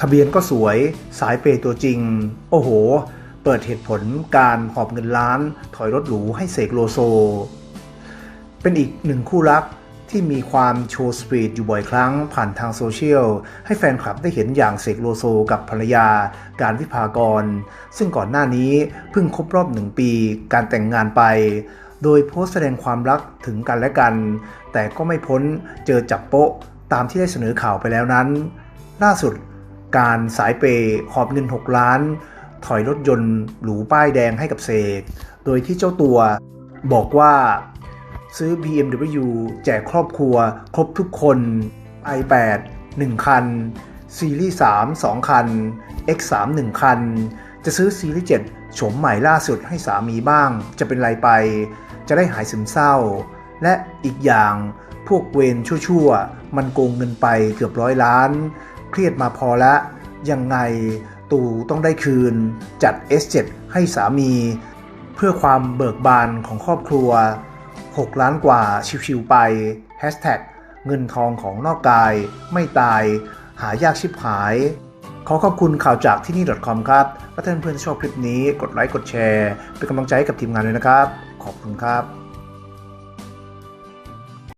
ทะเบียนก็สวยสายเปย์ตัวจริง โอ้โห เปิดเหตุผลการหอบเงินล้าน ถอยรถหรูให้เสกโลโซ เป็นอีกหนึ่งคู่รักที่มีความโชว์สปีดอยู่บ่อยครั้งผ่านทางโซเชียล ให้แฟนคลับได้เห็นอย่างเสกโลโซกับภรรยา การวิภากร ซึ่งก่อนหน้านี้เพิ่งครบรอบหนึ่งปีการแต่งงานไป โดยโพสแสดงความรักถึงกันและกัน แต่ก็ไม่พ้นเจอจับโป๊ะตามที่ได้เสนอข่าวไปแล้วนั้น ล่าสุด การสายเปย์หอบเงิน 6 ล้าน ถอยรถยนต์หรูป้ายแดงให้กับเสก โดยที่เจ้าตัวบอกว่าซื้อ BMW แจกครอบครัว ครบทุกคน i8 1 คัน ซีรีส์3 2 คัน X3 1 คัน จะซื้อซีรีส์7โฉมใหม่ล่าสุดให้สามีบ้าง จะเป็นไรไป จะได้หายซึมเศร้า และอีกอย่างพวกเวรชั่วๆ มันโกงเงินไปเกือบร้อยล้าน เครียดมาพอแล้วยังไงตู่ต้องได้คืน จัด S7 ให้สามี เพื่อความเบิกบานของครอบครัว 6 ล้านกว่าชิวๆไป Hashtag เงินทองของนอกกาย ไม่ตาย หายากชิบหาย ขอขอบคุณข่าวจากที่นี่ .com ครับและท่านเพื่อนๆชอบคลิปนี้กดไลค์กดแชร์ เป็นกำลังใจให้กับทีมงานเลยนะครับ ขอบคุณครับ